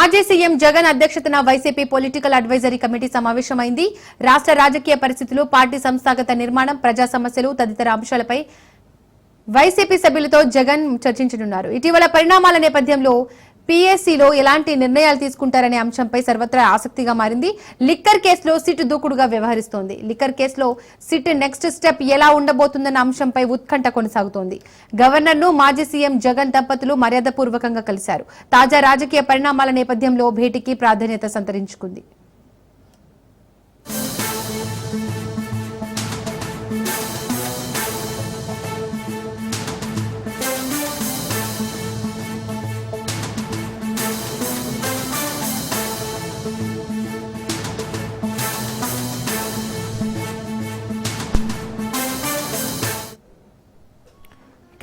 మాజీ సీఎం జగన్ అధ్యక్షతన YCP political advisory committee సమావేశమైంది. రాష్ట్ర రాజకీయ పరిస్థితులు పార్టీ సంస్థాగత నిర్మాణం ప్రజా సమస్యలు తదితర అంశాలపై వైసీపీ సభ్యులతో జగన్ చర్చించనున్నారు. ఇటీవల పరిణామాల నేపథ్యంలో పీఎస్సీలో ఎలాంటి నిర్ణయాలు తీసుకుంటారనే అంశంపై సర్వత్రా ఆసక్తిగా మారింది. లిక్కర్ కేసులో సిట్ దూకుడుగా వ్యవహరిస్తోంది. లిక్కర్ కేసులో సిట్ నెక్స్ట్ స్టెప్ ఎలా ఉండబోతుందన్న అంశంపై ఉత్కంఠ కొనసాగుతోంది. గవర్నర్ను మాజీ సీఎం జగన్ దంపతులు మర్యాదపూర్వకంగా కలిశారు. తాజా రాజకీయ పరిణామాల నేపథ్యంలో భేటీకి ప్రాధాన్యత సంతరించుకుంది.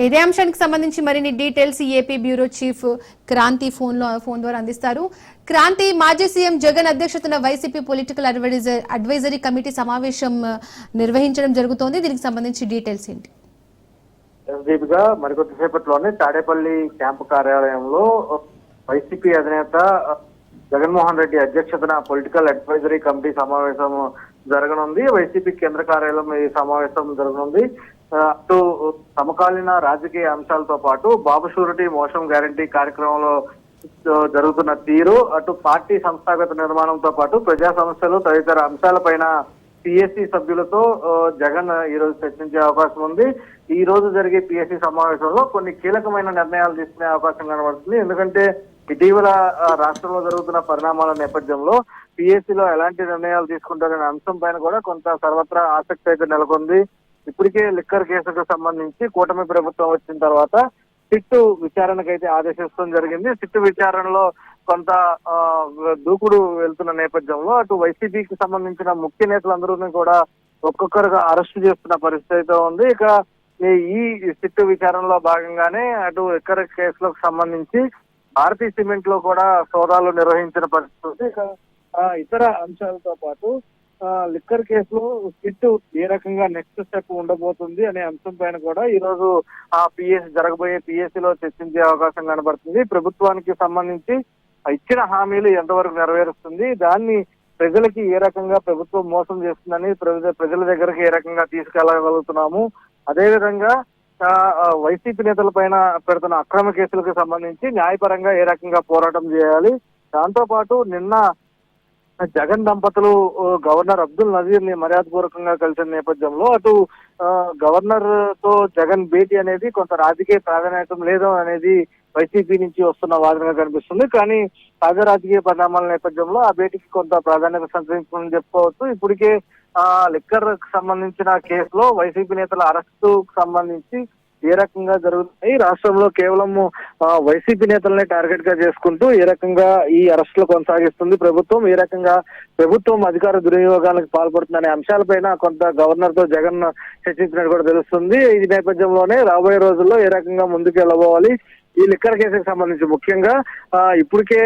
ఇదే అంశానికి సంబంధించి మరిన్ని details AP bureau chief Kranti ఫోన్లో ఫోన్ ద్వారా అందిస్తారు. క్రాంతి మాజీ సీఎం జగన్ అధ్యక్షతన YCP political adviser advisory committee సమావేశం నిర్వహించడం జరుగుతోంది. దీనికి సంబంధించి డీటెయిల్స్ ఏంటి? దీపిగా మరికొద్దిసేపట్లోనే తాడేపల్లి క్యాంపు కార్యాలయంలో వైసీపీ అధినేత జగన్మోహన్ రెడ్డి అధ్యక్షతన పొలిటికల్ అడ్వైజరీ కమిటీ సమావేశం జరగనుంది. వైసీపీ కేంద్ర కార్యాలయం ఈ సమావేశం జరగనుంది. అటు సమకాలీన రాజకీయ అంశాలతో పాటు బాబు షూరిటీ మోసం గ్యారంటీ కార్యక్రమంలో జరుగుతున్న తీరు అటు పార్టీ సంస్థాగత నిర్మాణంతో పాటు ప్రజా సమస్యలు తదితర అంశాలపైన పిఎస్సి సభ్యులతో జగన్ ఈ రోజు చర్చించే అవకాశం ఉంది. ఈ రోజు జరిగే పిఎస్సి సమావేశంలో కొన్ని కీలకమైన నిర్ణయాలు తీసుకునే అవకాశం కనబడుతుంది. ఎందుకంటే ఇటీవల రాష్ట్రంలో జరుగుతున్న పరిణామాల నేపథ్యంలో పిఎస్సిలో ఎలాంటి నిర్ణయాలు తీసుకుంటారనే అంశం పైన కూడా కొంత సర్వత్రా ఆసక్తి అయితే నెలకొంది. ఇప్పటికే లిక్కర్ కేసులకు సంబంధించి కూటమి ప్రభుత్వం వచ్చిన తర్వాత సిట్టు విచారణకైతే ఆదేశించడం జరిగింది. సిట్టు విచారణలో కొంత దూకుడు వెళ్తున్న నేపథ్యంలో అటు వైసీపీకి సంబంధించిన ముఖ్య నేతలందరూ కూడా ఒక్కొక్కరుగా అరెస్ట్ చేస్తున్న పరిస్థితి అయితే ఉంది. ఇక ఈ- ఈ సిట్టు విచారణలో భాగంగానే అటు లిక్కర్ కేసులకు సంబంధించి భారతీయ సిమెంట్లో కూడా సోదాలు నిర్వహించిన పరిస్థితి ఇక ఇతర అంశాలతో పాటు లిక్కర్ కేసులో సిట్టు ఏ రకంగా నెక్స్ట్ స్టెప్ ఉండబోతుంది అనే అంశం పైన కూడా ఈ రోజు ఆ పిఎస్ జరగబోయే పిఎస్సి లో చర్చించే అవకాశం కనబడుతుంది. ప్రభుత్వానికి సంబంధించి ఇచ్చిన హామీలు ఎంతవరకు నెరవేరుస్తుంది? దాన్ని ప్రజలకి ఏ రకంగా ప్రభుత్వం మోసం చేస్తుందని ప్రజ ప్రజల దగ్గరికి ఏ రకంగా తీసుకెళ్ళగలుగుతున్నాము అదేవిధంగా ఆ, వైసీపీ నేతల పైన పెడుతున్న అక్రమ కేసులకు సంబంధించి న్యాయపరంగా ఏ రకంగా పోరాటం చేయాలి? దాంతో పాటు నిన్న జగన్ దంపతులు గవర్నర్ అబ్దుల్ నజీర్ని మర్యాదపూర్వకంగా కలిసిన నేపథ్యంలో అటు గవర్నర్తో జగన్ భేటీ అనేది కొంత రాజకీయ ప్రాధాన్యత లేదు అనేది వైసీపీ నుంచి వస్తున్న వాదనగా కనిపిస్తుంది. కానీ తాజా రాజకీయ పరిణామాల నేపథ్యంలో ఆ భేటీకి కొంత ప్రాధాన్యత సంతరించుకుందని చెప్పుకోవచ్చు. ఇప్పటికే ఆ లిక్కర్ సంబంధించిన కేసులో వైసీపీ నేతల అరెస్టు సంబంధించి ఏ రకంగా జరుగుతున్నాయి? రాష్ట్రంలో కేవలం వైసీపీ నేతలనే టార్గెట్గా చేసుకుంటూ ఏ రకంగా ఈ అరెస్టులు కొనసాగిస్తుంది ప్రభుత్వం? ఏ రకంగా ప్రభుత్వం అధికార దుర్వినియోగానికి పాల్పడుతుందనే అంశాలపైన కొంత గవర్నర్తో జగన్ చర్చించినట్టు కూడా తెలుస్తుంది. ఈ నేపథ్యంలోనే రాబోయే రోజుల్లో ఏ రకంగా ముందుకు వెళ్ళబోవాలి ఈ లిక్కర్ కేసుకు సంబంధించి ముఖ్యంగా ఇప్పటికే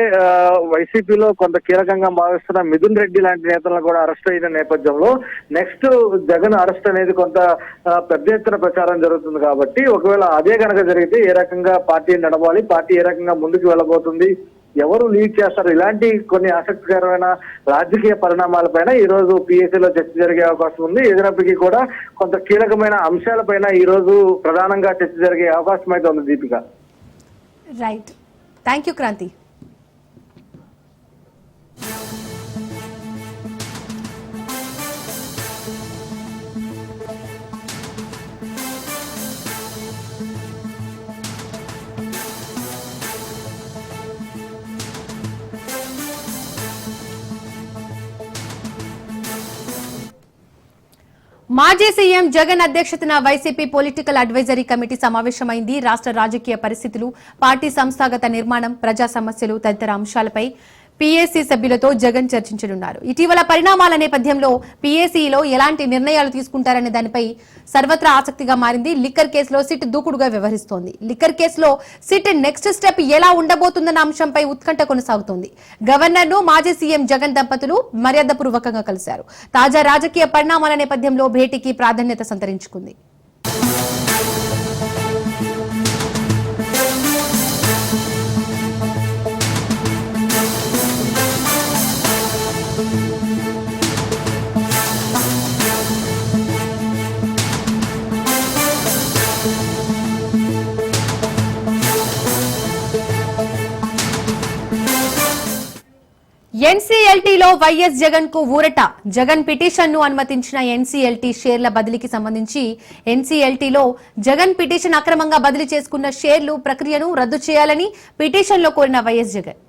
వైసీపీలో కొంత కీలకంగా భావిస్తున్న మిథున్ రెడ్డి లాంటి నేతలను కూడా అరెస్ట్ అయిన నేపథ్యంలో నెక్స్ట్ జగన్ అరెస్ట్ అనేది కొంత పెద్ద ఎత్తున ప్రచారం జరుగుతుంది కాబట్టి ఒకవేళ అదే కనుక జరిగితే ఏ రకంగా పార్టీ నడవాలి పార్టీ ఏ రకంగా ముందుకు వెళ్ళబోతుంది ఎవరు లీడ్ చేస్తారు ఇలాంటి కొన్ని ఆసక్తికరమైన రాజకీయ పరిణామాలపైన ఈ రోజు పిఎస్సీలో చర్చ జరిగే అవకాశం ఉంది. ఎదురప్పటికీ కూడా కొంత కీలకమైన అంశాలపైన ఈ రోజు ప్రధానంగా చర్చ జరిగే అవకాశం అయితే ఉంది Deepika. Right thank you Kranthi మాజీ సీఎం జగన్ అధ్యక్షతన వైసీపీ పొలిటికల్ అడ్వైజరీ కమిటీ సమావేశమైంది. రాష్ట్ర రాజకీయ పరిస్థితులు పార్టీ సంస్థాగత నిర్మాణం ప్రజా సమస్యలు తదితర అంశాలపై పీఏసీ సభ్యులతో జగన్ చర్చించనున్నారు. ఇటీవల పరిణామాల నేపథ్యంలో పీఏసీలో ఎలాంటి నిర్ణయాలు తీసుకుంటారనే దానిపై సర్వత్రా ఆసక్తిగా మారింది లిక్కర్ కేసులో సిట్ దూకుడుగా వ్యవహరిస్తోంది. లిక్కర్ కేసులో సిట్ నెక్స్ట్ స్టెప్ ఎలా ఉండబోతుందన్న అంశంపై ఉత్కంఠ కొనసాగుతోంది. గవర్నర్ను మాజీ సీఎం జగన్ దంపతులు మర్యాదపూర్వకంగా కలిశారు. తాజా రాజకీయ పరిణామాల నేపథ్యంలో భేటీకి ప్రాధాన్యత సంతరించుకుంది. ఎన్సీఎల్టీలో వైఎస్ జగన్కు ఊరట. జగన్ పిటిషన్ను అనుమతించిన ఎన్సీఎల్టీ షేర్ల బదిలీకి సంబంధించి ఎన్సీఎల్టీలో జగన్ పిటిషన్ అక్రమంగా బదిలీ చేసుకున్న షేర్లు ప్రక్రియను రద్దు చేయాలని పిటిషన్లో కోరిన వైఎస్ జగన్.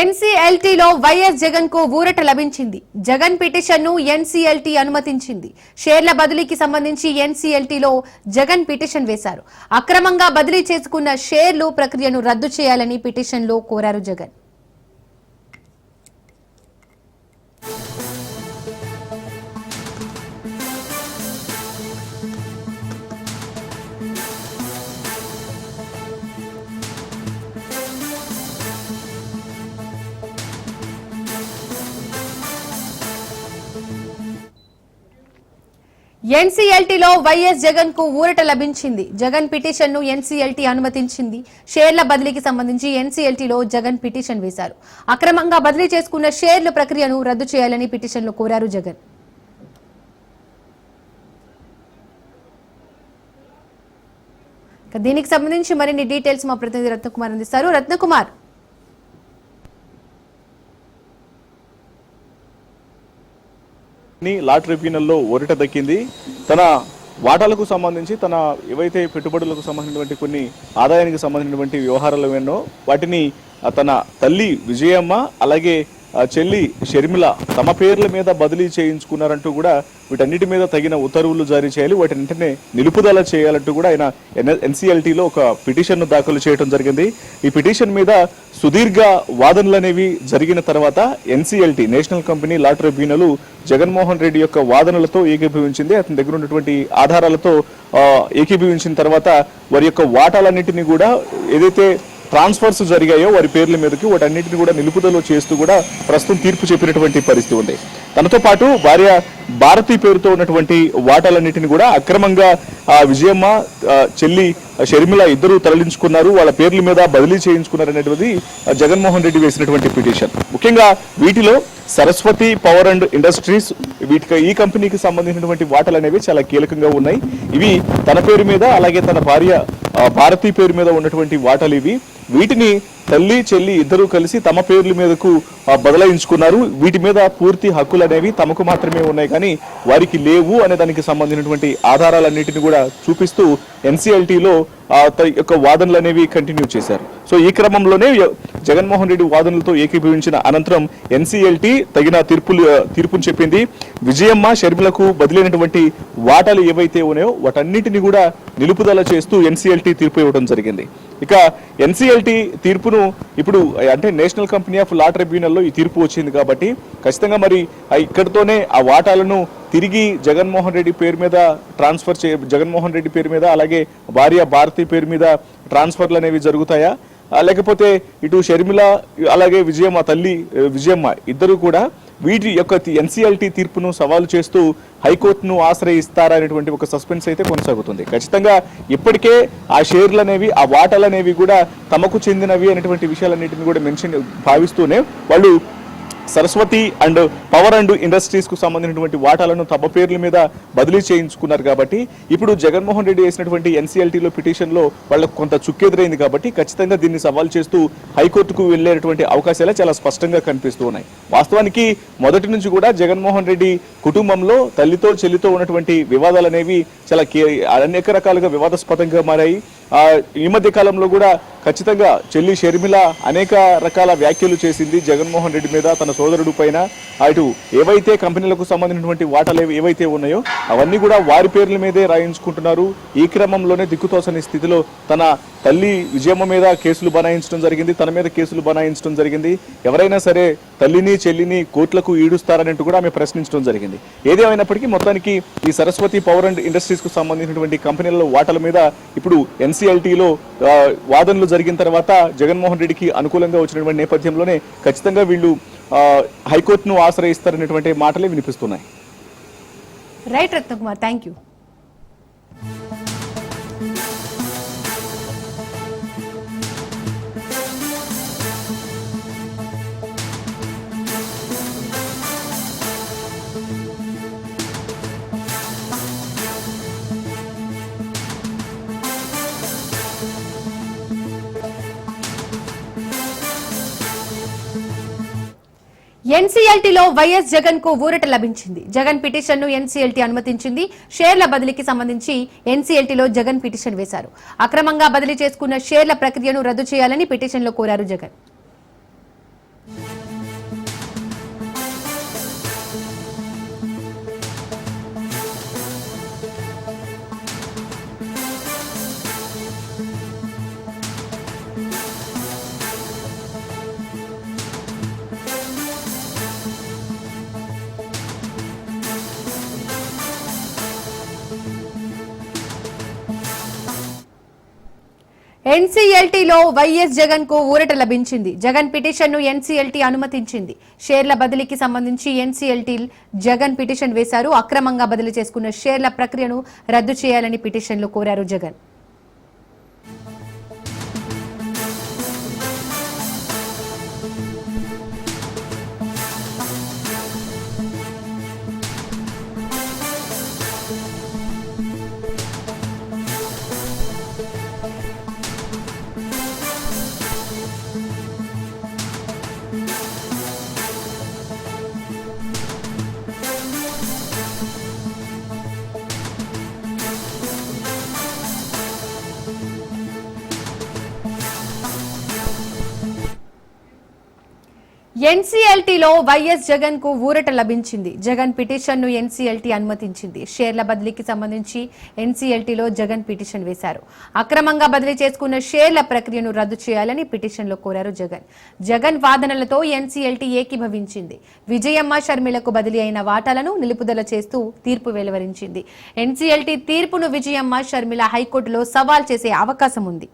ఎన్సీఎల్టీలో వైఎస్ జగన్కు ఊరట లభించింది. జగన్ పిటిషన్ను ఎన్సీఎల్టీ అనుమతించింది. షేర్ల బదిలీకి సంబంధించి ఎన్సీఎల్టీలో జగన్ పిటిషన్ వేశారు. అక్రమంగా బదిలీ చేసుకున్న షేర్లు ప్రక్రియను రద్దు చేయాలని పిటిషన్లో కోరారు జగన్. ఎన్సీఎల్టీలో వైఎస్ జగన్కు ఊరట లభించింది. జగన్ పిటిషన్ను ఎన్సీఎల్టీ అనుమతించింది. షేర్ల బదిలీకి సంబంధించి ఎన్సీఎల్టీలో జగన్ పిటిషన్ వేశారు. అక్రమంగా బదిలీ చేసుకున్న షేర్ల ప్రక్రియను రద్దు చేయాలని పిటిషన్లో కోరారు జగన్. దీనికి సంబంధించి మరిన్ని డీటెయిల్స్ మా ప్రతినిధి రత్నకుమార్ అందిస్తారు. రత్నకుమార్ లా ట్రిబ్యునల్లో ఓరిట దక్కింది. తన వాటాలకు సంబంధించి తన ఏవైతే పెట్టుబడులకు సంబంధించినటువంటి కొన్ని ఆదాయానికి సంబంధించినటువంటి వ్యవహారాలు ఎన్నో వాటిని తన తల్లి విజయమ్మ అలాగే చెల్లి షర్మిల తమ పేర్ల మీద బదిలీ చేయించుకున్నారంటూ కూడా వీటన్నిటి మీద తగిన ఉత్తర్వులు జారీ చేయాలి. వాటిని నిలుపుదల చేయాలంటూ కూడా ఆయన ఎన్సీఎల్టీలో ఒక పిటిషన్ను దాఖలు చేయడం జరిగింది. ఈ పిటిషన్ మీద సుదీర్ఘ వాదనలు అనేవి జరిగిన తర్వాత NCLT national company law tribunal Jaganmohan Reddy యొక్క వాదనలతో ఏకీభవించింది. అతని దగ్గర ఉన్నటువంటి ఆధారాలతో ఏకీభవించిన తర్వాత వారి యొక్క వాటాలన్నింటినీ కూడా ఏదైతే ట్రాన్స్ఫర్స్ జరిగాయో వారి పేర్ల మీదకి వాటన్నిటిని కూడా నిలుపుదల చేస్తూ కూడా ప్రస్తుతం తీర్పు చెప్పినటువంటి పరిస్థితి ఉంది. తనతో పాటు భార్య భారతి పేరుతో ఉన్నటువంటి వాటాలన్నింటిని కూడా అక్రమంగా విజయమ్మ చెల్లి షర్మిల ఇద్దరు తరలించుకున్నారు. వాళ్ళ పేర్ల మీద బదిలీ చేయించుకున్నారు అనేటువంటి జగన్మోహన్ రెడ్డి వేసినటువంటి పిటిషన్. ముఖ్యంగా వీటిలో సరస్వతి పవర్ అండ్ ఇండస్ట్రీస్ వీటికి ఈ కంపెనీకి సంబంధించినటువంటి వాటలు అనేవి చాలా కీలకంగా ఉన్నాయి. ఇవి తన పేరు మీద అలాగే తన భార్య భారతి పేరు మీద ఉన్నటువంటి వాటాలు ఇవి. వీటిని తల్లి చెల్లి ఇద్దరూ కలిసి తమ పేర్ల మీదకు బదలాయించుకున్నారు. వీటి మీద పూర్తి హక్కులు అనేవి తమకు మాత్రమే ఉన్నాయి కానీ వారికి లేవు అనే దానికి సంబంధించినటువంటి ఆధారాలన్నింటినీ కూడా చూపిస్తూ ఎన్సీఎల్టీలో యొక్క వాదనలు అనేవి కంటిన్యూ చేశారు. సో ఈ క్రమంలోనే జగన్మోహన్ రెడ్డి వాదనలతో ఏకీభవించిన అనంతరం ఎన్సీఎల్టీ తగిన తీర్పులు తీర్పును చెప్పింది. విజయమ్మ షర్మిలకు బదిలైనటువంటి వాటాలు ఏవైతే ఉన్నాయో వాటన్నిటిని కూడా నిలుపుదల చేస్తూ ఎన్సీఎల్టీ తీర్పు ఇవ్వడం జరిగింది. ఇక ఎన్సీఎల్టీ తీర్పును ఇప్పుడు అంటే నేషనల్ కంపెనీ ఆఫ్ లా ట్రిబ్యునల్లో ఈ తీర్పు వచ్చింది కాబట్టి ఖచ్చితంగా మరి ఆ ఇక్కడితోనే ఆ వాటాలను తిరిగి జగన్మోహన్ రెడ్డి పేరు మీద ట్రాన్స్ఫర్ చే జగన్మోహన్ రెడ్డి పేరు మీద అలాగే భార్య భారతి పేరు మీద ట్రాన్స్ఫర్లు అనేవి జరుగుతాయా? లేకపోతే ఇటు షర్మిల అలాగే విజయమ్మ తల్లి విజయమ్మ ఇద్దరు కూడా వీటి యొక్క ఎన్సీఎల్టీ తీర్పును సవాలు చేస్తూ హైకోర్టును ఆశ్రయిస్తారా అనేటువంటి ఒక సస్పెన్స్ అయితే కొనసాగుతుంది. ఖచ్చితంగా ఇప్పటికే ఆ షేర్లు అనేవి ఆ వాటాలు అనేవి కూడా తమకు చెందినవి అనేటువంటి విషయాలన్నింటిని కూడా మెన్షన్ భావిస్తూనే వాళ్ళు సరస్వతి అండ్ పవర్ అండ్ ఇండస్ట్రీస్కు సంబంధించినటువంటి వాటాలను తమ పేర్ల మీద బదిలీ చేయించుకున్నారు కాబట్టి ఇప్పుడు జగన్మోహన్ రెడ్డి వేసినటువంటి ఎన్సీఎల్టీలో పిటిషన్లో వాళ్ళకు కొంత చుక్కెదురైంది కాబట్టి ఖచ్చితంగా దీన్ని సవాల్ చేస్తూ హైకోర్టుకు వెళ్ళేటువంటి అవకాశాలే చాలా స్పష్టంగా కనిపిస్తూ ఉన్నాయి. వాస్తవానికి మొదటి నుంచి కూడా జగన్మోహన్ రెడ్డి కుటుంబంలో తల్లితో చెల్లితో ఉన్నటువంటి వివాదాలు అనేవి చాలా కే- అనేక రకాలుగా వివాదాస్పదంగా మారాయి. ఈ మధ్య కాలంలో కూడా ఖచ్చితంగా చెల్లి షర్మిల అనేక రకాల వ్యాఖ్యలు చేసింది జగన్మోహన్ రెడ్డి మీద తన సోదరుడు పైన. అటు ఏవైతే కంపెనీలకు సంబంధించినటువంటి వాటాలు ఏవైతే ఉన్నాయో అవన్నీ కూడా వారి పేర్ల మీదే రాయించుకుంటున్నారు. ఈ క్రమంలోనే దిక్కుతోసని స్థితిలో తన తల్లి విజయమ్మ మీద కేసులు బనాయించడం జరిగింది తన మీద కేసులు బనాయించడం జరిగింది. ఎవరైనా సరే తల్లిని చెల్లిని కోర్టులకు ఈడుస్తారనంటూ కూడా ఆమె ప్రశ్నించడం జరిగింది. ఏదేమైనప్పటికీ మొత్తానికి ఈ సరస్వతి పవర్ అండ్ ఇండస్ట్రీస్కు సంబంధించినటువంటి కంపెనీల వాటాల మీద ఇప్పుడు ఎన్సీఎల్టీలో వాదనలు జరిగిన తర్వాత జగన్మోహన్ రెడ్డికి అనుకూలంగా వచ్చినటువంటి నేపథ్యంలోనే ఖచ్చితంగా వీళ్ళు హైకోర్టును ఆశ్రయిస్తారనేటువంటి మాటలే వినిపిస్తున్నాయి. రైట్ రత్నకుమార్ థ్యాంక్ యూ ఎన్సీఎల్టీలో వైఎస్ జగన్కు ఊరట లభించింది. జగన్ పిటిషన్ను ఎన్సీఎల్టీ అనుమతించింది. షేర్ల బదిలీకి సంబంధించి ఎన్సీఎల్టీలో జగన్ పిటిషన్ వేశారు. అక్రమంగా బదిలీ చేసుకున్న షేర్ల ప్రక్రియను రద్దు చేయాలని పిటిషన్లో కోరారు జగన్. ఎన్సీఎల్టీలో వైఎస్ జగన్కు ఊరట లభించింది. జగన్ పిటిషన్ను ఎన్సీఎల్టీ అనుమతించింది. షేర్ల బదిలీకి సంబంధించి ఎన్సీఎల్టీ జగన్ పిటిషన్ వేశారు. అక్రమంగా బదిలీ చేసుకున్న షేర్ల ప్రక్రియను రద్దు చేయాలని పిటిషన్లో కోరారు జగన్. ఎన్సీఎల్టీలో వైఎస్ జగన్కు ఊరట లభించింది. జగన్ పిటిషన్ను ఎన్సీఎల్టీ అనుమతించింది. షేర్ల బదిలీకి సంబంధించి ఎన్సీఎల్టీలో జగన్ పిటిషన్ వేశారు. అక్రమంగా బదిలీ చేసుకున్న షేర్ల ప్రక్రియను రద్దు చేయాలని పిటిషన్లో కోరారు జగన్. జగన్ వాదనలతో ఎన్సీఎల్టీ ఏకీభవించింది. విజయమ్మ షర్మిలకు బదిలీ అయిన వాటాలను నిలుపుదల చేస్తూ తీర్పు వెలువరించింది. ఎన్సీఎల్టీ తీర్పును విజయమ్మ షర్మిల హైకోర్టులో సవాల్ చేసే అవకాశం ఉంది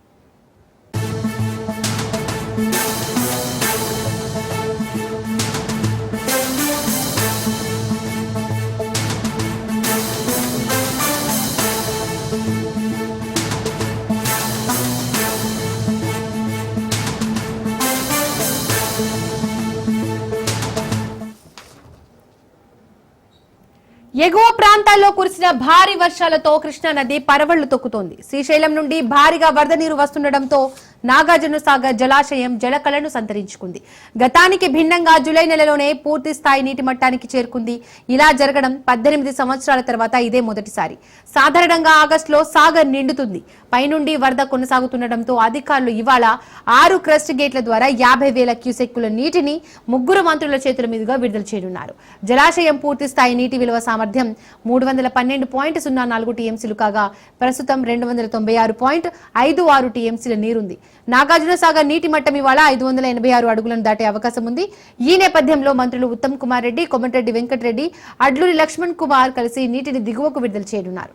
ప్రాంతాల్లో కురిసిన భారీ వర్షాలతో కృష్ణా నది పరవళ్ళు తొక్కుతోంది. శ్రీశైలం నుండి భారీగా వరద నీరు వస్తుండటంతో నాగార్జున సాగర్ జలాశయం జలకళను సంతరించుకుంది. గతానికి భిన్నంగా జూలై నెలలోనే పూర్తి స్థాయి నీటి మట్టానికి చేరుకుంది. ఇలా జరగడం పద్దెనిమిది సంవత్సరాల తర్వాత ఇదే మొదటిసారి. సాధారణంగా ఆగస్టులో సాగర్ నిండుతుంది. పైనుండి వరద కొనసాగుతుండటంతో అధికారులు ఇవాళ ఆరు క్రస్ట్ గేట్ల ద్వారా యాభై వేల క్యూసెక్కుల నీటిని ముగ్గురు మంత్రుల చేతుల మీదుగా విడుదల చేయనున్నారు. జలాశయం పూర్తి స్థాయి నీటి విలువ సామర్థ్యం మూడు వందల పన్నెండు పాయింట్ సున్నా నాలుగు టీఎంసీలు కాగా ప్రస్తుతం రెండు వందల తొంభై ఆరు పాయింట్ ఐదు ఆరు టీఎంసీల నీరుంది. నాగార్జున సాగర్ నీటి మట్టం ఇవాళ ఐదు వందల ఎనభై ఆరు అడుగులను దాటే అవకాశం ఉంది. ఈ నేపథ్యంలో మంత్రులు ఉత్తమ్ కుమార్ రెడ్డి కొమటిరెడ్డి వెంకటరెడ్డి అడ్లూరి లక్ష్మణ్ కుమార్ కలిసి నీటిని దిగువకు విడుదల చేయనున్నారు.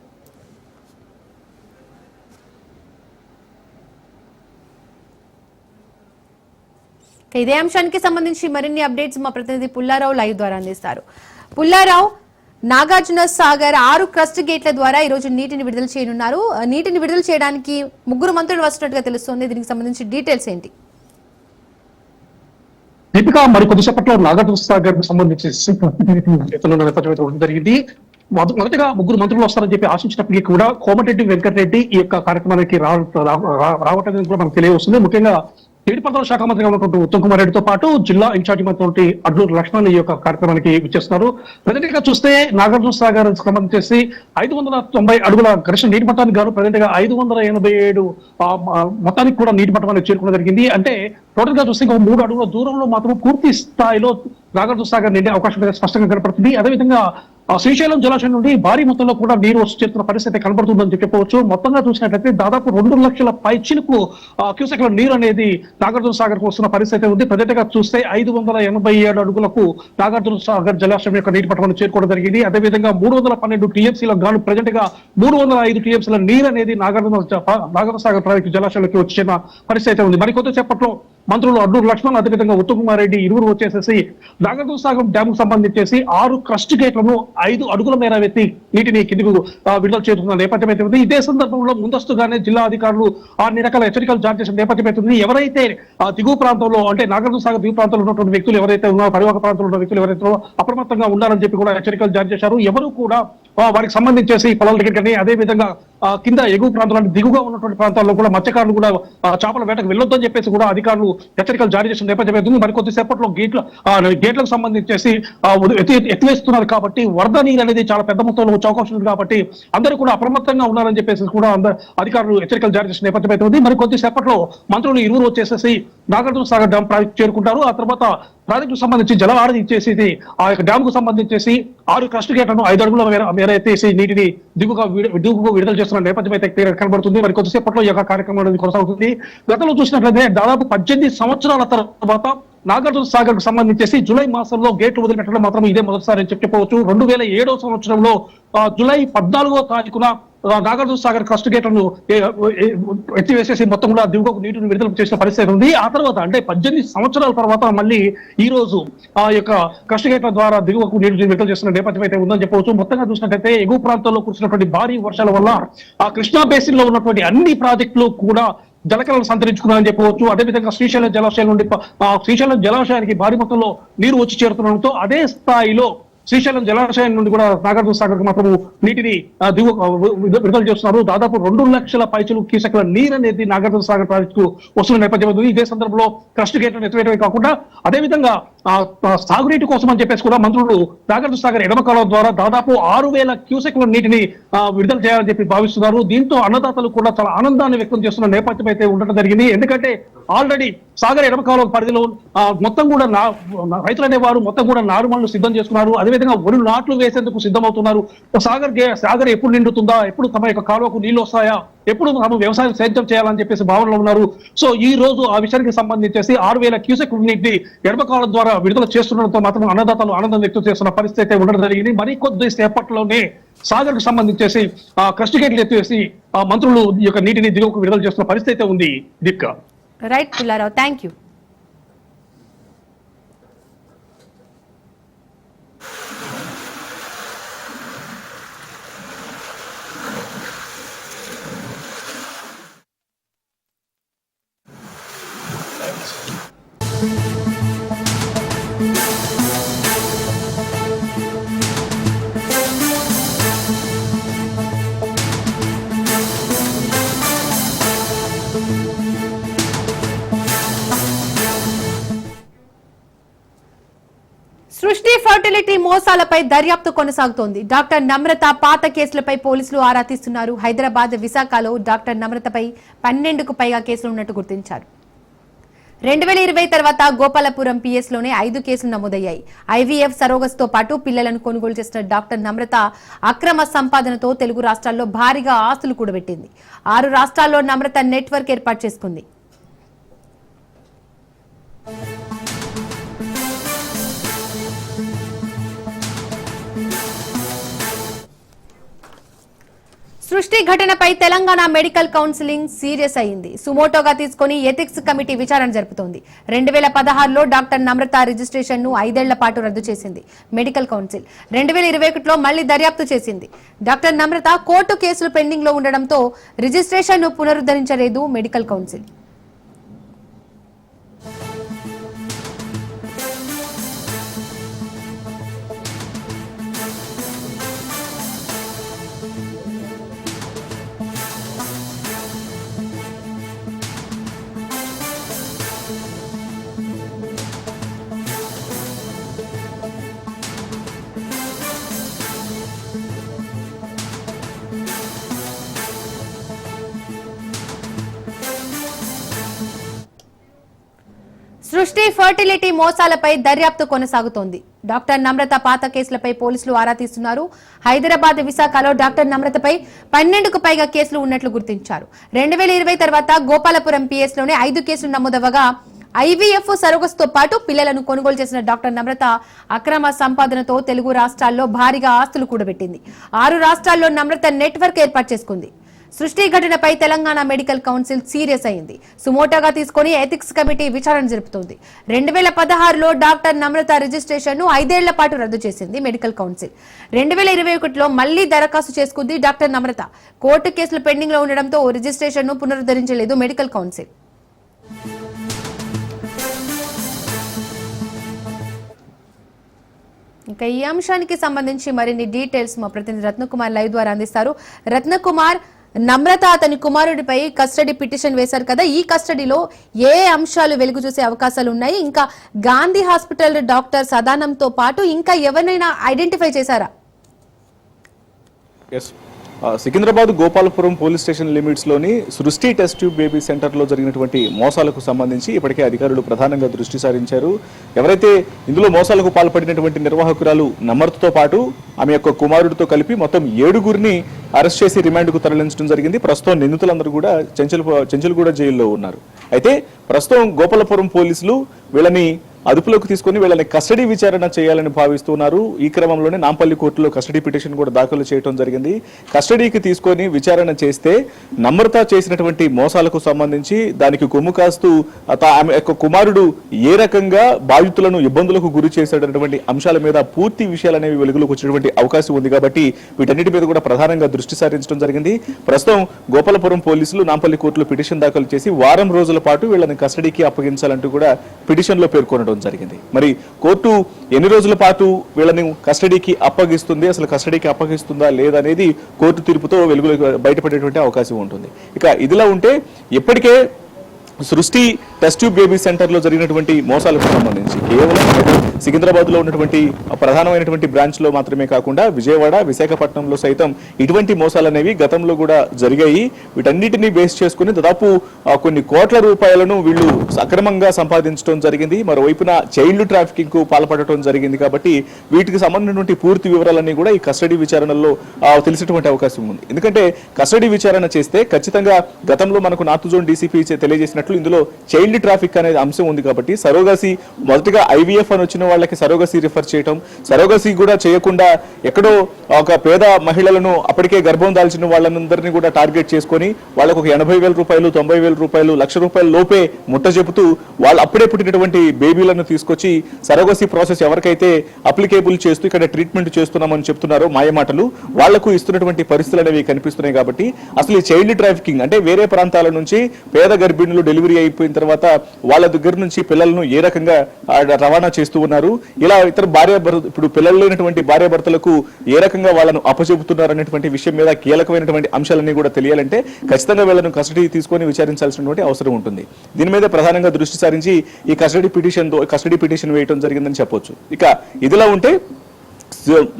ఇదే అంశానికి సంబంధించి మరిన్ని అప్డేట్స్ మా ప్రతినిధి పుల్లారావు లైవ్ ద్వారా అందిస్తారు. పుల్లారావు నాగార్జున సాగర్ ఆరు క్రస్ట్ గేట్ల ద్వారా ఈ రోజు నీటిని విడుదల చేయనున్నారు. నీటిని విడుదల చేయడానికి ముగ్గురు మంత్రులు వస్తున్నట్టుగా తెలుస్తోంది. దీనికి సంబంధించి డీటెయిల్స్ ఏంటి? దీపిక మరి కొద్దిసేపట్లో నాగార్జున సాగర్కు సంబంధించి జరిగింది. మొదటగా ముగ్గురు మంత్రులు వస్తారని చెప్పి ఆశించినప్పటికీ కూడా కోమటిరెడ్డి వెంకటరెడ్డి ఈ యొక్క కార్యక్రమానికి రా- రావటం కూడా మనకు తెలియవస్తుంది. ముఖ్యంగా నీటిపారుదల శాఖ మంత్రిగా ఉన్నటువంటి ఉత్తమ్ కుమార్ రెడ్డితో పాటు జిల్లా ఇన్ఛార్జి మంత్రి అడ్లూరు లక్ష్మణ్ ఈ యొక్క కార్యక్రమానికి విచ్చేస్తున్నారు. ప్రజెంట్గా చూస్తే నాగార్జున సాగర్ సంబంధించి ఐదు వందల తొంభై అడుగుల గరిష్ట నీటి మట్టానికి గాను ప్రజెంట్గా ఐదు వందల ఎనభై ఏడు మొత్తానికి కూడా నీటి మట్టం అనేది చేరుకోవడం జరిగింది. అంటే టోటల్గా చూస్తే ఇంకో మూడు అడుగుల దూరంలో మాత్రం పూర్తి స్థాయిలో నాగార్జున సాగర్ నిండే అవకాశం స్పష్టంగా కనపడుతుంది. అదేవిధంగా ఆ శ్రీశైలం జలాశయం నుండి భారీ మొత్తంలో కూడా నీరు వచ్చి చేస్తున్న పరిస్థితి కనబడుతుందని చెప్పవచ్చు. మొత్తంగా చూసినట్లయితే దాదాపు రెండు లక్షల పైచిలకు క్యూసెక్ల నీరు అనేది నాగార్జున సాగర్కు వస్తున్న పరిస్థితి ఉంది. ప్రజెట్గా చూస్తే ఐదు వందల ఎనభై ఏడు అడుగులకు నాగార్జున సాగర్ జలాశయం యొక్క నీటి పట్టణం చేరుకోవడం జరిగింది. అదేవిధంగా మూడు వందల పన్నెండు టీఎంసీల గాను ప్రజెంట్గా మూడు వందల ఐదు టీఎంసీల నీరు అనేది నాగార్జున నాగార్జున సాగర్ ప్రాజెక్టు జలాశయంలోకి వచ్చిన పరిస్థితి ఉంది. మరి కొద్దిసేపట్లో మంత్రులు అడ్డూరు లక్ష్మణ్ అదేవిధంగా ఉత్తుకుమార్ రెడ్డి ఇరువురు వచ్చేసేసి నాగార్జున సాగం డ్యామ్కు సంబంధించేసి ఆరు క్రస్ట్ గేట్లను ఐదు అడుగుల మేర వెత్తి నీటిని కిందికి విడుదల చేస్తున్న నేపథ్యం అయితే ఉంది. ఇదే సందర్భంలో ముందస్తుగానే జిల్లా అధికారులు అన్ని రకాల హెచ్చరికలు జారీ చేసిన నేపథ్యం అయితే ఎవరైతే ఆ దిగువ ప్రాంతంలో అంటే నాగార్జున సాగర్ దిగువ ప్రాంతంలో ఉన్నటువంటి వ్యక్తులు ఎవరైతే ఉన్నారో పరివాహక ప్రాంతంలో ఉన్న వ్యక్తులు ఎవరైతే అప్రమత్తంగా ఉండాలని చెప్పి కూడా హెచ్చరికలు జారీ చేశారు. ఎవరు కూడా వారికి సంబంధించేసి పొలాల దగ్గర కానీ అదే విధంగా కింద ఎగువ ప్రాంతాలు అంటే దిగువగా ఉన్నటువంటి ప్రాంతాల్లో కూడా మత్స్యకారులు కూడా చేపల వేటకు వెళ్ళొద్దని చెప్పేసి కూడా అధికారులు హెచ్చరికలు జారీ చేసిన నేపథ్యం అవుతుంది మరి కొద్దిసేపట్లో గేట్ల గేట్లకు సంబంధించేసి ఎత్తి ఎత్తివేస్తున్నారు కాబట్టి వరద నీరు అనేది చాలా పెద్ద మొత్తంలో వచ్చే అవకాశం ఉంది కాబట్టి అందరూ కూడా అప్రమత్తంగా ఉన్నారని చెప్పేసి కూడా అందరు అధికారులు హెచ్చరికలు జారీ చేసిన నేపథ్యం అయితే ఉంది. మరి కొద్దిసేపట్లో మంత్రులు ఇరువురు వచ్చేసేసి నాగార్జున సాగర్ డ్యామ్ ప్రాజెక్ట్ చేరుకుంటారు. ఆ తర్వాత ప్రాజెక్టు సంబంధించి జలవారధి ఇచ్చేసి ఆ యొక్క డ్యామ్కు సంబంధించేసి ఆరు క్రస్ట్ గేట్లను ఐదు అడుగుల మేర ఎత్తేసి నీటిని దిగుగా దిగుగా విడుదల చేస్తున్న నేపథ్యం అయితే కనబడుతుంది. మరి కొద్దిసేపట్లో ఈ యొక్క కార్యక్రమం అనేది కొనసాగుతుంది. గతంలో చూసినట్లయితే దాదాపు పద్దెనిమిది సంవత్సరాల తర్వాత నాగార్జున సాగర్కు సంబంధించేసి జూలై మాసంలో గేట్లు వదిలిపెట్టడం మాత్రం ఇదే మొదటిసారి అని చెప్పుకోవచ్చు. రెండు వేల ఏడవ సంవత్సరంలో జూలై పద్నాలుగో తారీఖున నాగార్జున సాగర్ క్రస్ట్ గేట్లను ఎత్తివేసేసి మొత్తం కూడా దిగువకు నీటిని విడుదల చేసిన పరిస్థితి ఉంది ఆ తర్వాత అంటే పద్దెనిమిది సంవత్సరాల తర్వాత మళ్ళీ ఈ రోజు ఆ యొక్క క్రస్ట్ గేట్ల ద్వారా దిగువకు నీటిని విడుదల చేస్తున్న నేపథ్యం అయితే ఉందని చెప్పవచ్చు. మొత్తంగా చూసినట్టయితే ఎగువ ప్రాంతాల్లో కురిసినటువంటి భారీ వర్షాల వల్ల ఆ కృష్ణా బేసిన్లో ఉన్నటువంటి అన్ని ప్రాజెక్టులు కూడా జలకలను సంతరించుకున్నారని చెప్పవచ్చు. అదేవిధంగా శ్రీశైలం జలాశయం నుండి శ్రీశైలం జలాశయానికి భారీ మొత్తంలో నీరు వచ్చి చేరుతుండడంతో అదే స్థాయిలో శ్రీశైలం జలాశయం నుండి కూడా నాగార్జున సాగర్ మాత్రం నీటిని దిగు విడుదల చేస్తున్నారు. దాదాపు రెండు లక్షల పైచలు కీసకల నీరు అనేది నాగార్జున సాగర్ ప్రాజెక్టు వస్తున్న నేపథ్యం ఇదే సందర్భంలో క్రస్ట్ గేట్లను ఎత్తివేయడమే కాకుండా అదేవిధంగా సాగునీటి కోసం అని చెప్పేసి కూడా మంత్రులు నాగార్జున సాగర్ ఎడమ కాలం ద్వారా దాదాపు ఆరు వేల క్యూసెక్ల నీటిని విడుదల చేయాలని చెప్పి భావిస్తున్నారు. దీంతో అన్నదాతలు కూడా చాలా ఆనందాన్ని వ్యక్తం చేస్తున్న నేపథ్యం అయితే ఉండటం జరిగింది. ఎందుకంటే ఆల్రెడీ సాగర్ ఎడమ పరిధిలో మొత్తం కూడా నా నా- రైతులు అనేవారు మొత్తం కూడా నారుమళ్ళు సిద్ధం చేసుకున్నారు. అదేవిధంగా వరి నాట్లు వేసేందుకు సిద్ధమవుతున్నారు. సాగర్ సాగర్ ఎప్పుడు నిండుతుందా? ఎప్పుడు తమ యొక్క కాలువకు నీళ్ళు వస్తాయా? ఎప్పుడు తమ వ్యవసాయం సేద్యం చేయాలని చెప్పేసి భావనలో ఉన్నారు. సో ఈ రోజు ఆ విషయానికి సంబంధించేసి ఆరు వేల క్యూసెక్ నీటిని ఎడమ కాలం ద్వారా విడుదల చేస్తుండడంతో మాత్రం అన్నదాతలు ఆనందం వ్యక్తం చేస్తున్న పరిస్థితి అయితే ఉండడం జరిగింది. మరి కొద్ది సేపట్లోనే సాగర్కు సంబంధించేసి ఆ క్రస్ట్ గేట్లు ఎత్తివేసి ఆ మంత్రులు ఈ యొక్క నీటిని దిగువకు విడుదల చేస్తున్న పరిస్థితి అయితే ఉంది. దిక్క right Pullarao thank you Srishti fertility మోసాలపై దర్యాప్తు కొనసాగుతోంది. డాక్టర్ నమ్రత పాత కేసులపై పోలీసులు ఆరా తీస్తున్నారు. హైదరాబాద్ విశాఖలో డాక్టర్ నమ్రతపై పన్నెండుకు పైగా కేసులు ఉన్నట్టు గుర్తించారు. రెండు వేల ఇరవై తర్వాత గోపాలపురం పిఎస్లోనే ఐదు కేసులు నమోదయ్యాయి. ఐవీఎఫ్ సరోగస్తో పాటు పిల్లలను కొనుగోలు చేసిన డాక్టర్ నమ్రత అక్రమ సంపాదనతో తెలుగు రాష్ట్రాల్లో భారీగా ఆస్తులు కూడబెట్టింది. ఆరు రాష్ట్రాల్లో నమ్రత నెట్వర్క్ ఏర్పాటు చేసుకుంది. సృష్టి ఘటనపై తెలంగాణ మెడికల్ కౌన్సిలింగ్ సీరియస్ అయింది. సుమోటోగా తీసుకుని ఎథిక్స్ కమిటీ విచారణ జరుపుతోంది. రెండు వేల పదహారులో డాక్టర్ నమ్రత రిజిస్ట్రేషన్ను ఐదేళ్ళ పాటు రద్దు చేసింది మెడికల్ కౌన్సిల్. రెండు వేల ఇరవై ఒకటిలో మళ్ళీ దర్యాప్తు చేసింది. డాక్టర్ నమ్రత కోర్టు కేసులు పెండింగ్లో ఉండడంతో రిజిస్ట్రేషన్ను పునరుద్ధరించలేదు మెడికల్ కౌన్సిల్. సృష్టి ఫర్టిలిటీ మోసాలపై దర్యాప్తు కొనసాగుతోంది. డాక్టర్ నమ్రత పాత కేసులపై పోలీసులు ఆరా తీస్తున్నారు. హైదరాబాద్ విశాఖలో డాక్టర్ నమ్రతపై పన్నెండుకు పైగా కేసులు ఉన్నట్లు గుర్తించారు. రెండు వేల ఇరవై తర్వాత గోపాలపురం పిఎస్లోనే ఐదు కేసులు నమోదవగా ఐవీఎఫ్ సరోగస్తో పాటు పిల్లలను కొనుగోలు చేసిన డాక్టర్ నమ్రత అక్రమ సంపాదనతో తెలుగు రాష్ట్రాల్లో భారీగా ఆస్తులు కూడబెట్టింది. ఆరు రాష్ట్రాల్లో నమ్రత నెట్వర్క్ ఏర్పాటు చేసుకుంది. సృష్టి ఘటనపై తెలంగాణ మెడికల్ కౌన్సిల్ సీరియస్ అయింది. సుమోటోగా తీసుకొని ఎథిక్స్ కమిటీ విచారణ జరుపుతోంది. రెండు వేల పదహారులో డాక్టర్ నమ్రత రిజిస్ట్రేషన్ను ఐదేళ్ళ పాటు రద్దు చేసింది మెడికల్ కౌన్సిల్. రెండు వేల ఇరవై ఒకటిలో మళ్ళీ దరఖాస్తు చేసుకుంది డాక్టర్ నమ్రత. కోర్టు కేసులు పెండింగ్లో ఉండడంతో రిజిస్ట్రేషన్ను పునరుద్ధరించలేదు మెడికల్ కౌన్సిల్. ఇంకా ఈ అంశానికి సంబంధించి మరిన్ని డీటెయిల్స్ మా ప్రతినిధి రత్నకుమార్ లైవ్ ద్వారా అందిస్తారు. రత్నకుమార్ నమ్రత అతని కుమారుడిపై కస్టడీ పిటిషన్ వేశారు కదా. ఈ కస్టడీలో ఏ అంశాలు వెలుగు చూసే అవకాశాలు ఉన్నాయి? ఇంకా గాంధీ హాస్పిటల్ డాక్టర్ సదానంతో పాటు ఇంకా ఎవరినైనా ఐడెంటిఫై చేశారా? Yes Secunderabad Gopalapuram police station లిమిట్స్లోని Srishti test tube baby సెంటర్లో జరిగినటువంటి మోసాలకు సంబంధించి ఇప్పటికే అధికారులు ప్రధానంగా దృష్టి సారించారు. ఎవరైతే ఇందులో మోసాలకు పాల్పడినటువంటి నిర్వాహకురాలు నమ్రతతో పాటు ఆమె యొక్క కుమారుడితో కలిపి మొత్తం ఏడుగురిని అరెస్ట్ చేసి రిమాండ్కు తరలించడం జరిగింది. ప్రస్తుతం నిందితులందరూ కూడా చెంచల్ చెంచల్గూడ జైల్లో ఉన్నారు. అయితే ప్రస్తుతం గోపాలపురం పోలీసులు వీళ్ళని అదుపులోకి తీసుకొని వీళ్ళని కస్టడీ విచారణ చేయాలని భావిస్తున్నారు. ఈ క్రమంలోనే నాంపల్లి కోర్టులో కస్టడీ పిటిషన్ కూడా దాఖలు చేయడం జరిగింది. కస్టడీకి తీసుకొని విచారణ చేస్తే నమ్రత చేసినటువంటి మోసాలకు సంబంధించి దానికి కొమ్ము కాస్తూ ఆమె యొక్క కుమారుడు ఏ రకంగా బాధితులను ఇబ్బందులకు గురి చేసేటటువంటి అంశాల మీద పూర్తి విషయాలనేవి వెలుగులోకి వచ్చేటువంటి అవకాశం ఉంది కాబట్టి వీటన్నిటి మీద కూడా ప్రధానంగా దృష్టి సారించడం జరిగింది. ప్రస్తుతం గోపాలపురం పోలీసులు నాంపల్లి కోర్టులో పిటిషన్ దాఖలు చేసి వారం రోజుల పాటు వీళ్ళని కస్టడీకి అప్పగించాలంటూ కూడా పిటిషన్లో చేయడం జరిగింది. మరి కోర్టు ఎన్ని రోజుల పాటు వీళ్ళని కస్టడీకి అప్పగిస్తుంది? అసలు కస్టడీకి అప్పగిస్తుందా లేదనేది కోర్టు తీర్పుతో వెలుగులో బయటపడేటువంటి అవకాశం ఉంటుంది. ఇక ఇదిలా ఉంటే ఇప్పటికే సృష్టి టెస్ట్ ట్యూబ్ బేబీ సెంటర్లో జరిగినటువంటి మోసాలకు సంబంధించి కేవలం సికింద్రాబాద్లో ఉన్నటువంటి ప్రధానమైనటువంటి బ్రాంచ్లో మాత్రమే కాకుండా విజయవాడ విశాఖపట్నంలో సైతం ఇటువంటి మోసాలు అనేవి గతంలో కూడా జరిగాయి. వీటన్నిటిని బేస్ చేసుకుని దాదాపు కొన్ని కోట్ల రూపాయలను వీళ్ళు సక్రమంగా సంపాదించడం జరిగింది. మరోవైపున చైల్డ్ ట్రాఫికింగ్కు పాల్పడటం జరిగింది కాబట్టి వీటికి సంబంధించినటువంటి పూర్తి వివరాలన్నీ కూడా ఈ కస్టడీ విచారణలో తెలిసినటువంటి అవకాశం ఉంది. ఎందుకంటే కస్టడీ విచారణ చేస్తే ఖచ్చితంగా గతంలో మనకు నార్త్ జోన్ డీసీపీ తెలియజేసినట్లు ఇందులో చైల్డ్ ట్రాఫిక్ అనేది అంశం ఉంది కాబట్టి సరోగసి మొదటగా ఐవీఎఫ్ అని వచ్చిన వాళ్ళకి సరోగసి రిఫర్ చేయటం సరోగసి కూడా చేయకుండా ఎక్కడో ఒక పేద మహిళలను అప్పటికే గర్భం దాల్చిన వాళ్ళందరినీ కూడా టార్గెట్ చేసుకొని వాళ్ళకు ఒక ఎనభై వేల రూపాయలు తొంభై వేల రూపాయలు లక్ష రూపాయల లోపే ముట్ట చెబుతూ వాళ్ళు అప్పుడే పుట్టినటువంటి బేబీలను తీసుకొచ్చి సరోగసి ప్రాసెస్ ఎవరికైతే అప్లికేబుల్ చేస్తూ ఇక్కడ ట్రీట్మెంట్ చేస్తున్నామని చెప్తున్నారో మాయమాటలు వాళ్ళకు ఇస్తున్నటువంటి పరిస్థితులు అనేవి కనిపిస్తున్నాయి కాబట్టి అసలు ఈ చైల్డ్ ట్రాఫికింగ్ అంటే వేరే ప్రాంతాల నుంచి పేద గర్భిణులు డెలివరీ అయిపోయిన తర్వాత వాళ్ళ దగ్గర నుంచి పిల్లలను ఏ రకంగా రవాణా చేస్తూ ఉన్నారు. ఇలా ఇతర భార్య ఇప్పుడు పిల్లలు లేనటువంటి భార్య భర్తలకు ఏ రకంగా వాళ్ళను అప్పచెబుతున్నారు అనేటువంటి విషయం మీద కీలకమైనటువంటి అంశాలన్నీ కూడా తెలియాలంటే ఖచ్చితంగా వీళ్ళను కస్టడీ తీసుకొని విచారించాల్సినటువంటి అవసరం ఉంటుంది. దీని మీద ప్రధానంగా దృష్టి సారించి ఈ కస్టడీ పిటిషన్ కస్టడీ పిటిషన్ వేయడం జరిగిందని చెప్పొచ్చు. ఇక ఇదిలా ఉంటే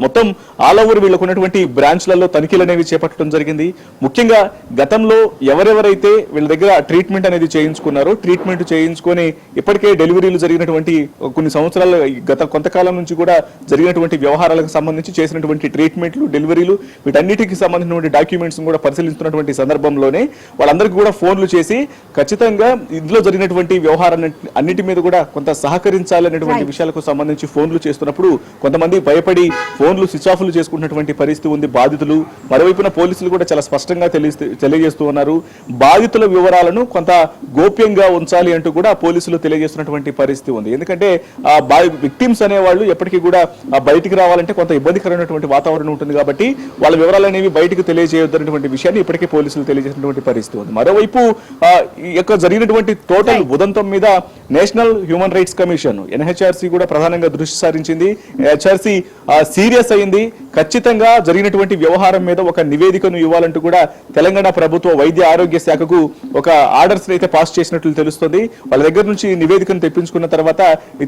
మొత్తం ఆల్ ఓవర్ వీళ్ళకు ఉన్నటువంటి బ్రాంచ్లలో తనిఖీలు అనేవి చేపట్టడం జరిగింది. ముఖ్యంగా గతంలో ఎవరెవరైతే వీళ్ళ దగ్గర ట్రీట్మెంట్ అనేది చేయించుకున్నారో ట్రీట్మెంట్ చేయించుకొని ఇప్పటికే డెలివరీలు జరిగినటువంటి కొన్ని సంవత్సరాల గత కొంతకాలం నుంచి కూడా జరిగినటువంటి వ్యవహారాలకు సంబంధించి చేసినటువంటి ట్రీట్మెంట్లు డెలివరీలు వీటన్నిటికి సంబంధించినటువంటి డాక్యుమెంట్స్ కూడా పరిశీలిస్తున్నటువంటి సందర్భంలోనే వాళ్ళందరికీ కూడా ఫోన్లు చేసి ఖచ్చితంగా ఇందులో జరిగినటువంటి వ్యవహారాన్ని అన్నిటి మీద కూడా కొంత సహకరించాలనేటువంటి విషయాలకు సంబంధించి ఫోన్లు చేస్తున్నప్పుడు కొంతమంది భయపడి ఫోన్లు స్విచ్ ఆఫ్లు చేసుకున్నటువంటి పరిస్థితి ఉంది. బాధితులు మరోవైపున పోలీసులు కూడా చాలా స్పష్టంగా తెలియజేస్తూ ఉన్నారు. బాధితుల వివరాలను కొంత గోప్యంగా ఉంచాలి అంటూ కూడా పోలీసులు తెలియజేస్తున్నటువంటి పరిస్థితి ఉంది. ఎందుకంటే ఆ బా విక్టిమ్స్ అనేవాళ్ళు ఎప్పటికీ కూడా బయటికి రావాలంటే కొంత ఇబ్బందికరమైనటువంటి వాతావరణం ఉంటుంది కాబట్టి వాళ్ళ వివరాలు అనేవి బయటకు తెలియజేయొద్దనేటువంటి విషయాన్ని ఇప్పటికే పోలీసులు తెలియజేసినటువంటి పరిస్థితి ఉంది. మరోవైపు యొక్క జరిగినటువంటి టోటల్ ఉదంతం మీద national human rights commission NHRC కూడా ప్రధానంగా దృష్టి సారించింది. హెచ్ఆర్సీ సీరియస్ అయింది. ఖచ్చితంగా జరిగినటువంటి వ్యవహారం మీద ఒక నివేదికను ఇవ్వాలంటూ కూడా తెలంగాణ ప్రభుత్వ వైద్య ఆరోగ్య శాఖకు ఒక ఆర్డర్స్ అయితే పాస్ చేసినట్లు తెలుస్తుంది. వాళ్ళ దగ్గర నుంచి నివేదికను తెప్పించుకున్న తర్వాత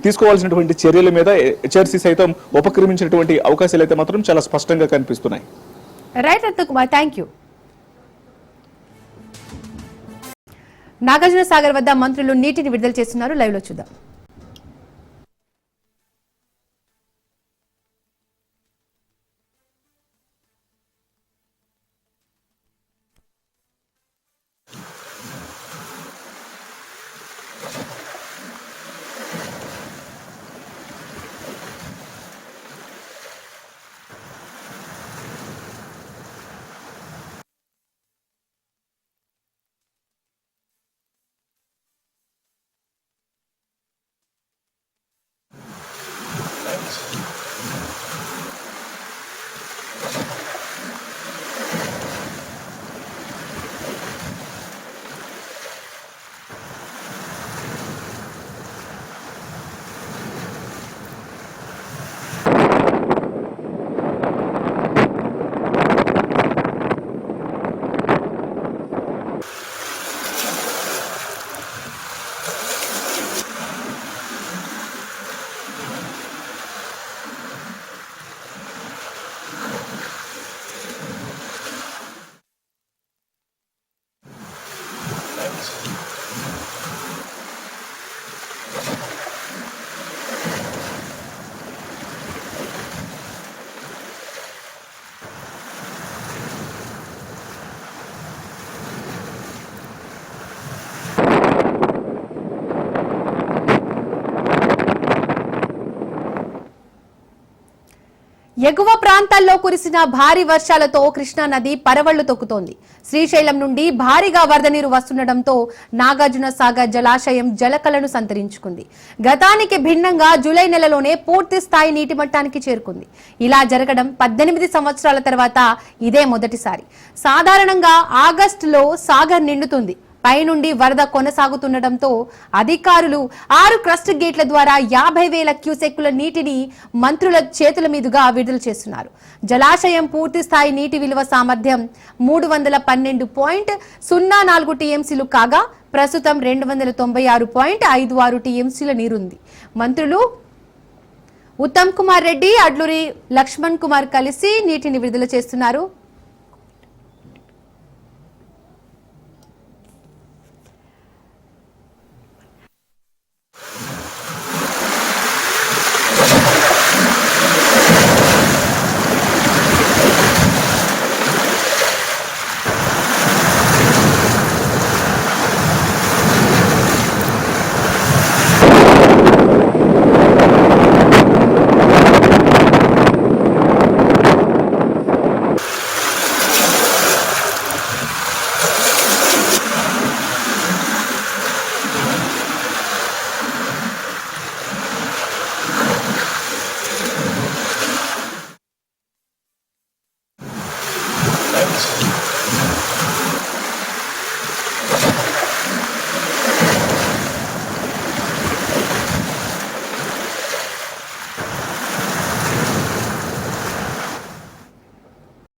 తీసుకోవాల్సినటువంటి చర్యల మీద హెచ్ఆర్సీ సైతం ఉపక్రమించినటువంటి అవకాశాలు అయితే మాత్రం చాలా స్పష్టంగా కనిపిస్తున్నాయి. Right Ratnakumar thank you Nagarjuna Sagar వద్ద మంత్రులు నీటిని విడుదల చేస్తున్నారు. లైవ్లో చూద్దాం. ఎగువ ప్రాంతాల్లో కురిసిన భారీ వర్షాలతో కృష్ణా నది పరవళ్ళు తొక్కుతోంది. శ్రీశైలం నుండి భారీగా వరద నీరు వస్తుండటంతో నాగార్జున సాగర్ జలాశయం జలకలను సంతరించుకుంది. గతానికి భిన్నంగా జూలై నెలలోనే పూర్తి స్థాయి నీటి మట్టానికి చేరుకుంది. ఇలా జరగడం పద్దెనిమిది సంవత్సరాల తర్వాత ఇదే మొదటిసారి. సాధారణంగా ఆగస్టులో సాగర్ నిండుతుంది. పైనుండి వరద కొనసాగుతుండటంతో అధికారులు ఆరు క్రస్ట్ గేట్ల ద్వారా యాభై వేల క్యూసెక్కుల నీటిని మంత్రుల చేతుల మీదుగా విడుదల చేస్తున్నారు. జలాశయం పూర్తి స్థాయి నీటి విలువ సామర్థ్యం మూడు వందల పన్నెండు పాయింట్ సున్నా నాలుగు టీఎంసీలు కాగా ప్రస్తుతం రెండు వందల తొంభై ఆరు పాయింట్ ఐదు ఆరు టీఎంసీల నీరుంది. మంత్రులు ఉత్తమ్ కుమార్ రెడ్డి అడ్లూరి లక్ష్మణ్ కుమార్ కలిసి నీటిని విడుదల చేస్తున్నారు.